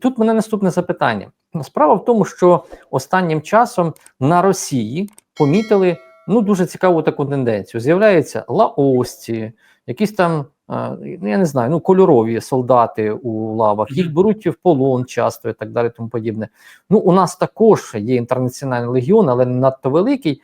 Тут мене наступне запитання. Справа в тому, що останнім часом на Росії помітили ну дуже цікаву таку тенденцію. З'являються лаосці, якісь там, ну, я не знаю, ну кольорові солдати у лавах, їх беруть в полон часто і так далі. Тому подібне. Ну, у нас також є інтернаціональний легіон, але не надто великий.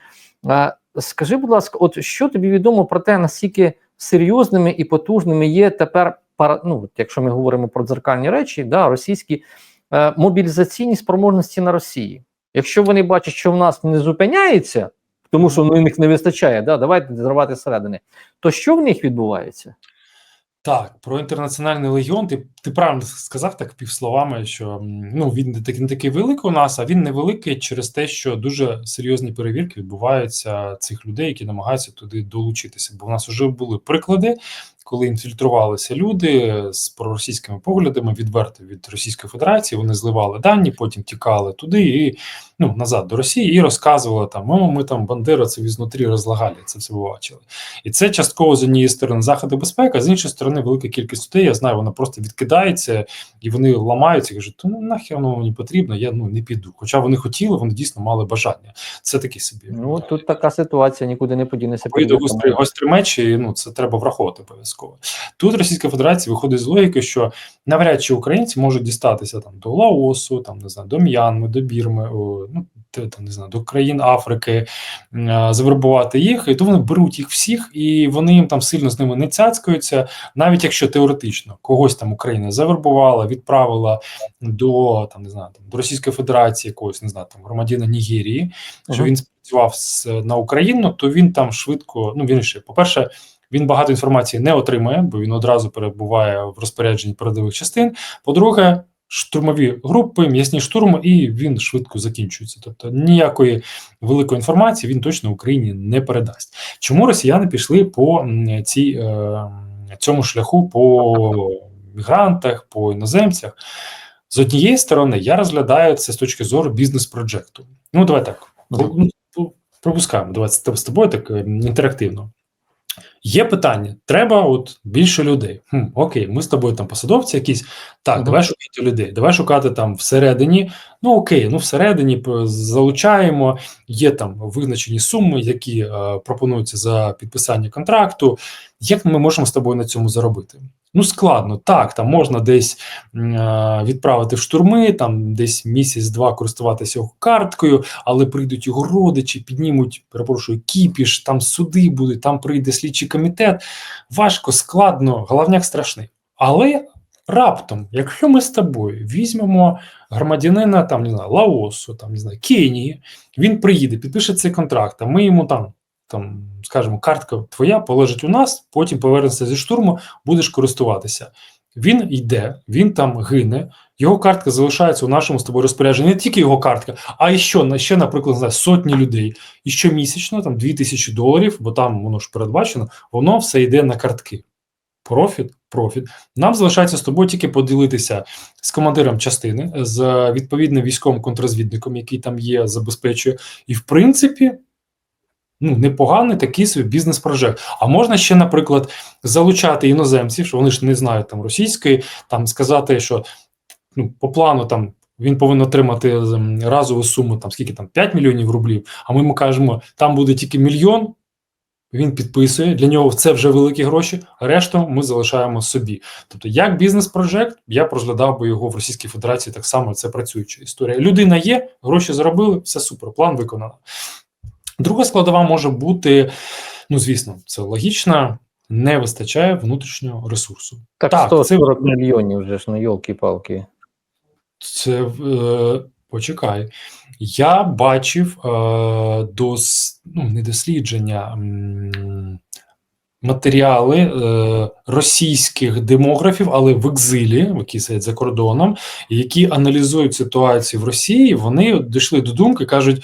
Скажи, будь ласка, от що тобі відомо про те, наскільки серйозними і потужними є тепер ну, якщо ми говоримо про дзеркальні речі, да, російські е, мобілізаційні спроможності на Росії. Якщо вони бачать, що в нас не зупиняється, тому що ну, в них не вистачає, да, давайте зривати зсередини, то що в них відбувається? Так, про інтернаціональний легіон. Ти ти правильно сказав так півсловами, що ну він не такий не такий великий у нас, а він невеликий через те, що дуже серйозні перевірки відбуваються цих людей, які намагаються туди долучитися. Бо в нас вже були приклади, коли інфільтрувалися люди з проросійськими поглядами, відверто від Російської Федерації. Вони зливали дані, потім тікали туди і ну назад до Росії і розказували там: о, ми там бандеровців ізнутрі розлагали. Це все бачили. І це частково з однієї сторони заходи безпеки, а з іншої сторони, велика кількість людей, я знаю, вона просто відкидається і вони ламаються і кажуть, ну нахер воно мені потрібно, я ну не піду. Хоча вони хотіли, вони дійсно мали бажання. Це такі собі. Ну тут така ситуація, нікуди не подінеться. Вийде гострий гострий меч, і ну це треба враховувати обов'язково. Тут Російська Федерація виходить з логіки, що навряд чи українці можуть дістатися там до Лаосу, там не знаю, до М'янми, до Бірми, о, ну там не знаю, до країн Африки, завербувати їх, і то вони беруть їх всіх, і вони їм там сильно з ними не цяцькаються, навіть якщо теоретично когось там Україна завербувала, відправила до там не знаю, там до Російської Федерації, якогось не знаю, там громадянина Нігерії, що він спрацював на Україну, то він там швидко, ну він ще, по-перше. Він багато інформації не отримує, бо він одразу перебуває в розпорядженні передових частин. По-друге, штурмові групи, м'ясні штурми, і він швидко закінчується. Тобто ніякої великої інформації він точно Україні не передасть. Чому росіяни пішли по цій, е, цьому шляху по мігрантах, по іноземцях? З однієї сторони, я розглядаю це з точки зору бізнес-проджекту. Ну, давай так. Ну, Пропускаємо, давай з з тобою так е, інтерактивно. Є питання: треба от більше людей. Хм, окей, ми з тобою там посадовці якісь. Так, Мгм. давай шукати людей. Давай шукати там всередині. Ну окей, ну всередині залучаємо. Є там визначені суми, які е, пропонуються за підписання контракту. Як ми можемо з тобою на цьому заробити? Ну складно. Так, там можна десь е, відправити в штурми, там десь місяць-два користуватися карткою, але прийдуть його родичі, піднімуть, перепрошую, кіпіш, там суди будуть, там прийде слідчий комітет. Важко, складно, головняк страшний. Але раптом, якщо ми з тобою візьмемо громадянина там, не знаю, Лаосу, там, не знаю, Кенії, він приїде, підпише цей контракт, а ми йому там. Там, скажімо, картка твоя положить у нас, потім повернеться зі штурму, будеш користуватися. Він йде, він там гине, його картка залишається у нашому з тобою розпорядженні. Не тільки його картка, а і що, ще, наприклад, не знаю, сотні людей. І щомісячно, там 2000 доларів, бо там воно ж передбачено, воно все йде на картки. Профіт, профіт. Нам залишається з тобою тільки поділитися з командиром частини, з відповідним військовим контрозвідником, який там є, забезпечує. І в принципі, ну, непоганий такий собі бізнес-прожект. А можна ще, наприклад, залучати іноземців, що вони ж не знають там російської, там сказати, що ну, по плану там. Він повинен отримати разову суму, там скільки там 5 мільйонів рублів. А ми йому кажемо, там буде тільки мільйон. Він підписує для нього це вже великі гроші. Решту ми залишаємо собі. Тобто, як бізнес-прожект, я б розглядав би його в Російській Федерації так само. Це працююча історія. Людина є, гроші заробили, все супер, план виконано. Друга складова може бути, ну звісно, це логічно, не вистачає внутрішнього ресурсу. Так, Так, 140 мільйонів вже ж, ну йолки-палки. Це е, почекай. Я бачив е, дос, ну, не дослідження. м, Матеріали е, російських демографів, але в екзилі, які сидять за кордоном, які аналізують ситуацію в Росії, вони дійшли до думки, кажуть: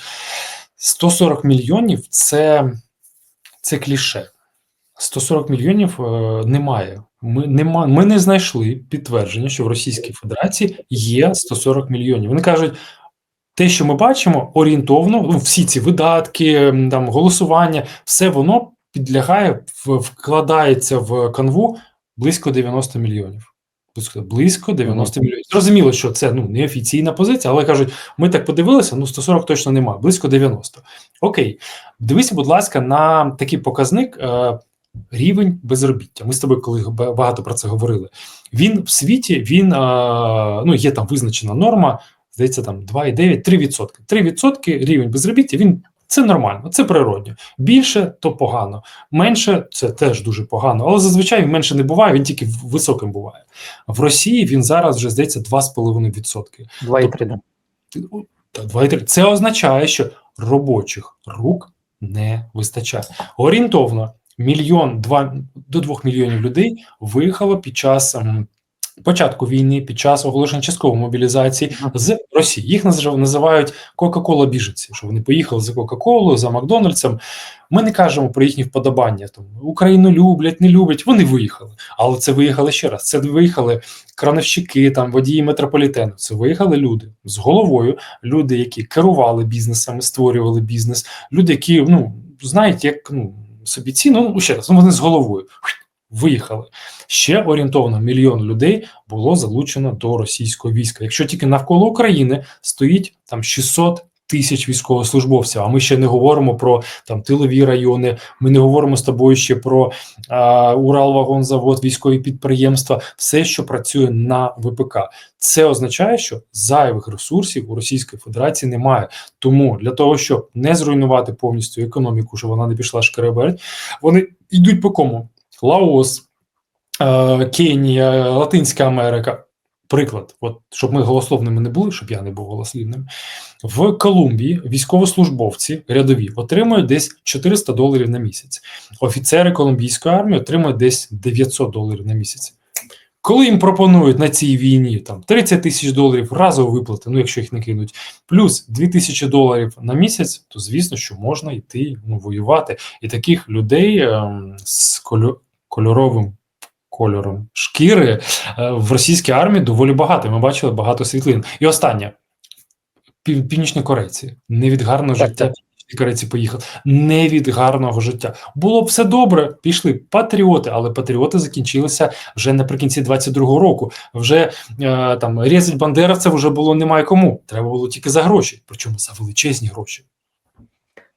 140 мільйонів це, це кліше. 140 мільйонів е, немає. Ми, нема, ми не знайшли підтвердження, що в Російській Федерації є 140 мільйонів. Вони кажуть, те, що ми бачимо, орієнтовно, ну, всі ці видатки, там, голосування, все воно підлягає, вкладається в канву близько 90 мільйонів. Близько- Близько 90 мільйонів. Зрозуміло, що це ну не офіційна позиція, але кажуть, ми так подивилися, ну 140 точно немає, близько 90. Окей, дивися, будь ласка, на такий показник е, рівень безробіття. Ми з тобою, коли багато про це говорили. Він в світі він е, ну є там визначена норма, здається, там 2,9-3%. 3% рівень безробіття. Він це нормально, це природньо. Більше то погано, менше це теж дуже погано. Але зазвичай він менше не буває, він тільки високим буває. В Росії він зараз вже здається 2,5%. 2,3. да. Ти- Та 2,3. Це означає, що робочих рук не вистачає. Орієнтовно мільйон два до двох мільйонів людей виїхало під час ем, початку війни, під час оголошення часткової мобілізації з Росії. Їх називають Кока-Кола біженці, що вони поїхали за Кока-Колою, за Макдональдсом. Ми не кажемо про їхні вподобання. Там Україну люблять, не люблять. Вони виїхали. Але це виїхали ще раз. Це виїхали крановщики, там водії метрополітену. Це виїхали люди з головою, люди, які керували бізнесами, створювали бізнес, люди, які ну знають, як ну собі ціну. Ну ще раз, ну, вони з головою виїхали. Ще орієнтовно мільйон людей було залучено до російського війська. Якщо тільки навколо України стоїть там 600 тисяч військовослужбовців, а ми ще не говоримо про там тилові райони. Ми не говоримо з тобою ще про а, Уралвагонзавод, військові підприємства, все, що працює на ВПК. Це означає, що зайвих ресурсів у Російської Федерації немає. Тому для того, щоб не зруйнувати повністю економіку, щоб вона не пішла шкереберть, вони йдуть по кому? Лаос, е, Кенія, Латинська Америка. Приклад, от щоб ми голословними не були, щоб я не був голослівним. В Колумбії військовослужбовці рядові отримують десь 400 доларів на місяць. Офіцери колумбійської армії отримують десь 900 доларів на місяць. Коли їм пропонують на цій війні там 30 тисяч доларів разово виплати, ну якщо їх не кинуть, плюс 2 тисячі доларів на місяць, то звісно, що можна йти ну, воювати. І таких людей ем, з кольо- кольоровим кольором шкіри е, в російській армії доволі багато. Ми бачили багато світлин. І останнє північні корейці не від гарного Так, життя. так. Північні корейці поїхали не від гарного життя. Було б все добре. Пішли патріоти, але патріоти закінчилися вже наприкінці 22-го року. Вже е, там різать бандеровців вже було немає кому. Треба було тільки за гроші, причому за величезні гроші.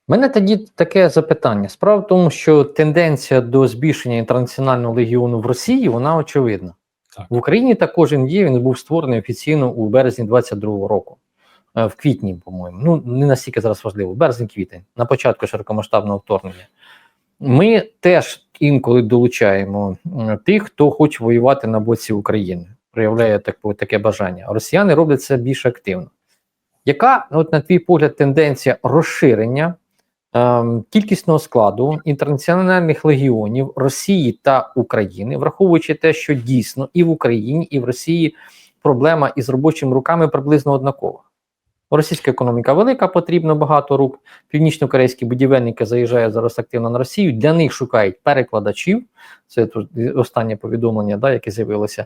Мене тоді таке запитання. Справа в тому, що тенденція до збільшення інтернаціонального легіону в Росії вона очевидна. Так. В Україні також він є. Він був створений офіційно у березні 22-го року, Е, в квітні, по-моєму. Ну не настільки зараз важливо. Березень-квітень, на початку широкомасштабного вторгнення. Ми теж інколи долучаємо тих, хто хоче воювати на боці України, проявляє так, таке бажання. Росіяни роблять це більш активно. Яка, от на твій погляд, тенденція розширення кількісного складу інтернаціональних легіонів Росії та України, враховуючи те, що дійсно і в Україні, і в Росії проблема із робочими руками приблизно однакова. Російська економіка велика, потрібно багато рук. Північно-корейські будівельники заїжджають зараз активно на Росію. Для них шукають перекладачів. Це тут останнє повідомлення, да, яке з'явилося.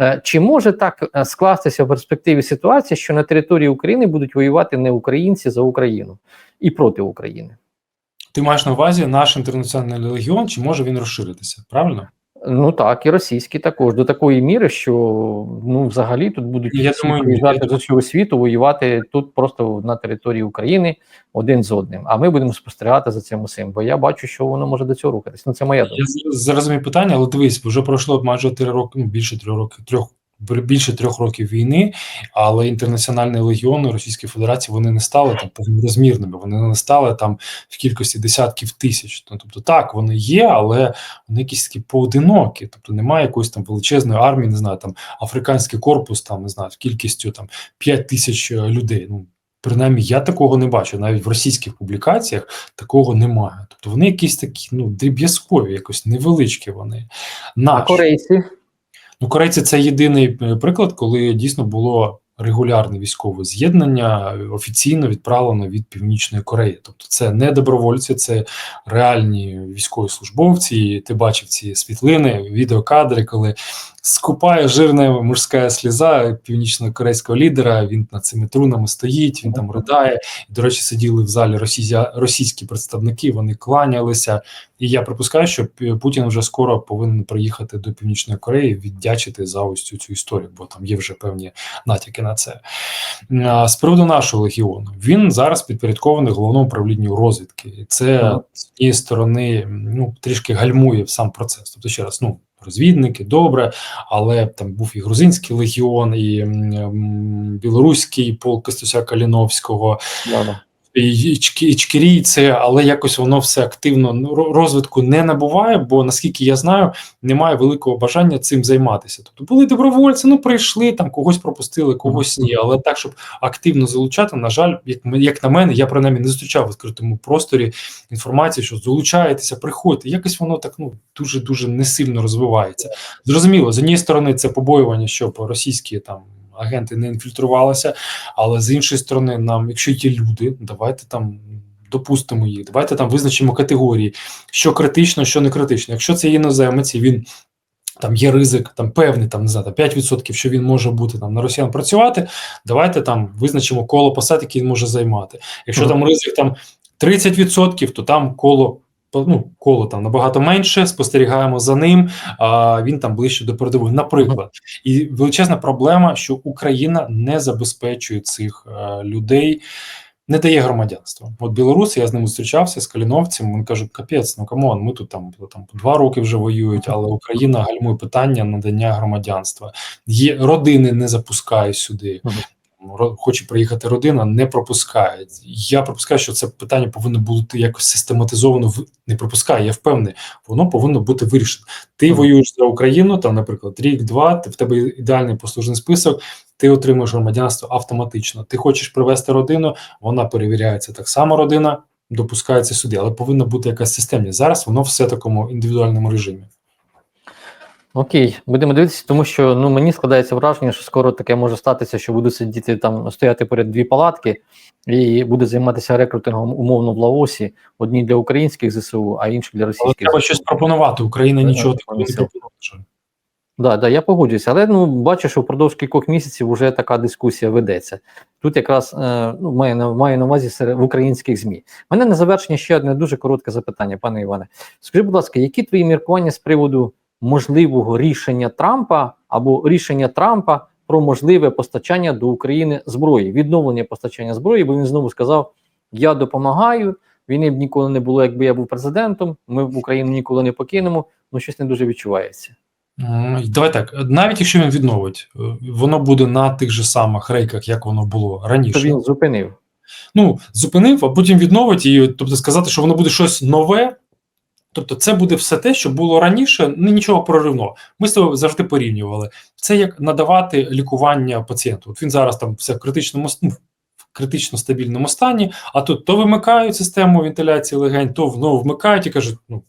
Е, Чи може так е, скластися в перспективі ситуація, що на території України будуть воювати не українці за Україну і проти України? Ти маєш на увазі наш інтернаціональний легіон, чи може він розширитися? Правильно? Ну так, і російські також до такої міри, що ну взагалі тут будуть Я думаю, приїжджати з усього світу, воювати тут просто на території України один з одним. А ми будемо спостерігати за цим усім. Бо я бачу, що воно може до цього рухатись. Ну це моя думка. Я зрозумів питання, але дивись, вже пройшло майже три роки, ну більше трьох років, трьох більше трьох років війни, але інтернаціональні легіони Російської Федерації вони не стали там повнорозмірними, вони не стали там в кількості десятків тисяч. Ну, тобто, так вони є, але вони якісь такі поодинокі. Тобто немає якоїсь там величезної армії, не знаю, там африканський корпус, там не знаю, кількістю там 5 тисяч е, людей. Ну принаймні я такого не бачу. Навіть в російських публікаціях такого немає. Тобто вони якісь такі ну дріб'язкові, якось невеличкі вони. А корейці Ну, корейці це єдиний е, приклад, коли дійсно було регулярне військове з'єднання е, офіційно відправлено від Північної Кореї. Тобто, це не добровольці, це реальні військові службовці. Ти бачив ці світлини, відеокадри, коли скупає жирна мужська сліза північно-корейського лідера. Він над цими трунами стоїть, він там ридає. І, до речі, сиділи в залі російські, російські представники, вони кланялися. І я припускаю, що Путін вже скоро повинен приїхати до Північної Кореї, віддячити за ось цю, цю історію, бо там є вже певні натяки на це. З приводу нашого легіону, він зараз підпорядкований головному управлінню розвідки, і це з однієї сторони ну трішки гальмує сам процес. Тобто, ще раз, ну розвідники, добре, але там був і грузинський легіон, і білоруський полк Костюся Каліновського, да. І Ічкірій це, але якось воно все активно ну, розвитку не набуває, бо наскільки я знаю, немає великого бажання цим займатися. Тобто були добровольці, ну прийшли там, когось пропустили, когось ні. Але так, щоб активно залучати, на жаль, як як на мене, я принаймні не зустрічав в відкритому просторі інформації, що залучаєтеся, приходьте. Якось воно так ну дуже дуже не сильно розвивається. Зрозуміло, з однієї сторони, це побоювання, щоб російські там. Агенти не інфільтрувалися, але з іншої сторони, нам, якщо є люди, давайте там допустимо їх, давайте там визначимо категорії, що критично, що не критично. Якщо це іноземець, і він там є ризик, там певний, там не знаю, там 5%, що він може бути там на росіян працювати. Давайте там визначимо коло посад, які він може займати. Якщо Мгм. там ризик там 30%, то там коло. Ну, коло там набагато менше, спостерігаємо за ним. А він там ближче до передової. Наприклад, і величезна проблема, що Україна не забезпечує цих е, людей, не дає громадянства. От білоруси, я з ними зустрічався з каліновцем. Він кажуть, капець, ну камон, ми тут там, там два роки вже воюють, але Україна гальмує питання надання громадянства. Є родини не запускає сюди. Хоче приїхати родина, не пропускає. Я припускаю, що це питання повинно бути якось систематизовано. Не пропускає. Я впевнений, воно повинно бути вирішено. Ти воюєш за Україну, там, наприклад, рік-два, ти в тебе ідеальний послужний список. Ти отримуєш громадянство автоматично. Ти хочеш привезти родину, вона перевіряється так само. Родина допускається сюди, але повинна бути якась системність. Зараз воно все в такому індивідуальному режимі. Окей, будемо дивитися, тому що ну мені складається враження, що скоро таке може статися, що будуть сидіти там, стояти поряд дві палатки і буде займатися рекрутингом умовно в Лаосі, одні для українських ЗСУ, а інші для Але російських. треба щось пропонувати. Україна нічого такого не пропонує. Да, да, я погоджуюся, але ну бачу, що впродовж кількох місяців вже така дискусія ведеться. Тут якраз е, ну, маю, на, маю на увазі серед в українських ЗМІ. Мене на завершення ще одне дуже коротке запитання, пане Іване. Скажи, будь ласка, які твої міркування з приводу можливого рішення Трампа або рішення Трампа про можливе постачання до України зброї, відновлення постачання зброї, бо він знову сказав: Я допомагаю. Війни б ніколи не було, якби я був президентом. Ми в Україну ніколи не покинемо. Ну щось не дуже відчувається. Давай так, навіть якщо він відновить, е, воно буде на тих же самих рейках, як воно було раніше. То він зупинив. ну, зупинив, а потім відновить і тобто сказати, що воно буде щось нове. Тобто, це буде все те, що було раніше, ну нічого проривного. Ми з тобою завжди порівнювали. Це як надавати лікування пацієнту. От він зараз там все в критичному ну, в критично стабільному стані, а тут то вимикають систему вентиляції легень, то знову вмикають і кажуть: ну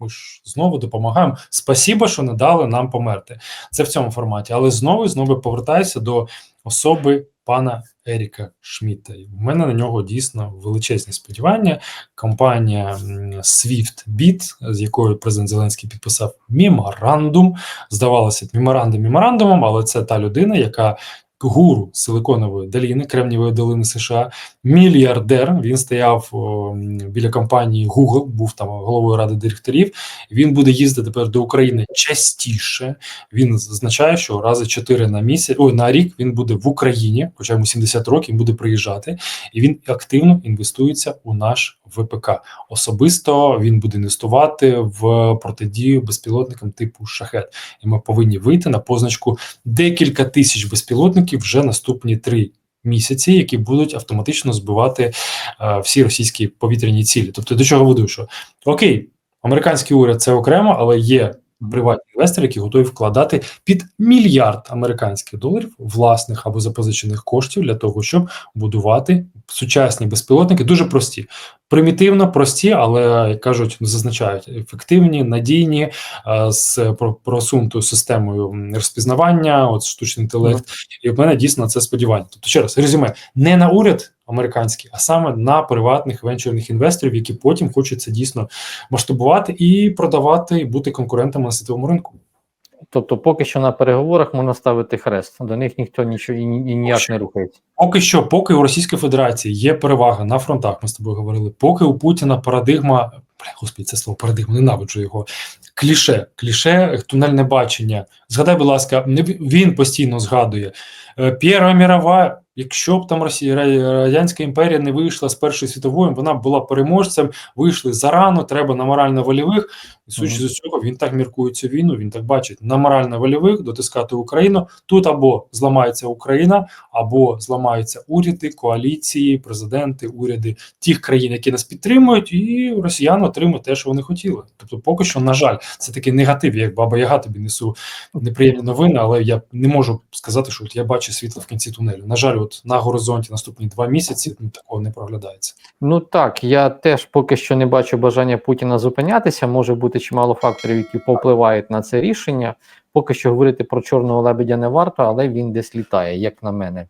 ми ж знову допомагаємо. Спасіба, що не дали нам померти. Це в цьому форматі. Але знову і знову повертаюся до особи пана Еріка Шміта. В мене на нього дійсно величезні сподівання. Компанія SwiftBit, з якою президент Зеленський підписав меморандум. Здавалося, меморандум меморандумом, але це та людина, яка гуру Силиконової долини, Кремнієвої долини США, мільярдер. Він стояв о, біля компанії Google, був там головою ради директорів. Він буде їздити тепер до України частіше. Він зазначає, що рази 4 на місяць, ой, на рік він буде в Україні, хоча йому 70 років, він буде приїжджати, і він активно інвестується у наш ВПК. Особисто він буде інвестувати в протидію безпілотникам типу шахет. І ми повинні вийти на позначку декілька тисяч безпілотників вже наступні три. Місяці, які будуть автоматично збивати е, всі російські повітряні цілі. Тобто, до чого веду, що окей, американський уряд це окремо, але є приватні інвестори, які готові вкладати під мільярд американських доларів власних або запозичених коштів для того, щоб будувати сучасні безпілотники, дуже прості, примітивно прості, але як кажуть, зазначають ефективні, надійні е, з про- просунутою системою розпізнавання, от штучний інтелект. І в мене дійсно на це сподівання. Тобто, ще раз резюме не на уряд американський, а саме на приватних венчурних інвесторів, які потім хочуть це дійсно масштабувати і продавати, і бути конкурентами на світовому ринку. Тобто, поки що на переговорах можна ставити хрест. До них ніхто нічого і, і ніяк не рухається. Поки що, поки у Російської Федерації є перевага на фронтах, ми з тобою говорили, поки у Путіна парадигма, бля, господи, це слово парадигма, ненавиджу його. Кліше, кліше, тунельне бачення. Згадай, будь ласка, він постійно згадує. піра П'єра Мірова, якщо б там Росія, Радянська імперія не вийшла з Першої світової, вона б була переможцем, вийшли зарано, треба на морально-вольових. І судячи Мгм. з цього, він так міркує цю війну, він так бачить. На морально-вольових дотискати Україну. Тут або зламається Україна, або зламаються уряди, коаліції, президенти, уряди тих країн, які нас підтримують, і росіяни отримують те, що вони хотіли. Тобто, поки що, на жаль, це такий негатив. Як баба Яга тобі несу неприємні новини, але я не можу сказати, що от я бачу світло в кінці тунелю. На жаль, от на горизонті наступні два місяці ну, такого не проглядається. Ну так, я теж поки що не бачу бажання Путіна зупинятися. Може бути чимало факторів, які повпливають на це рішення. Поки що говорити про чорного лебедя не варто, але він десь літає, як на мене.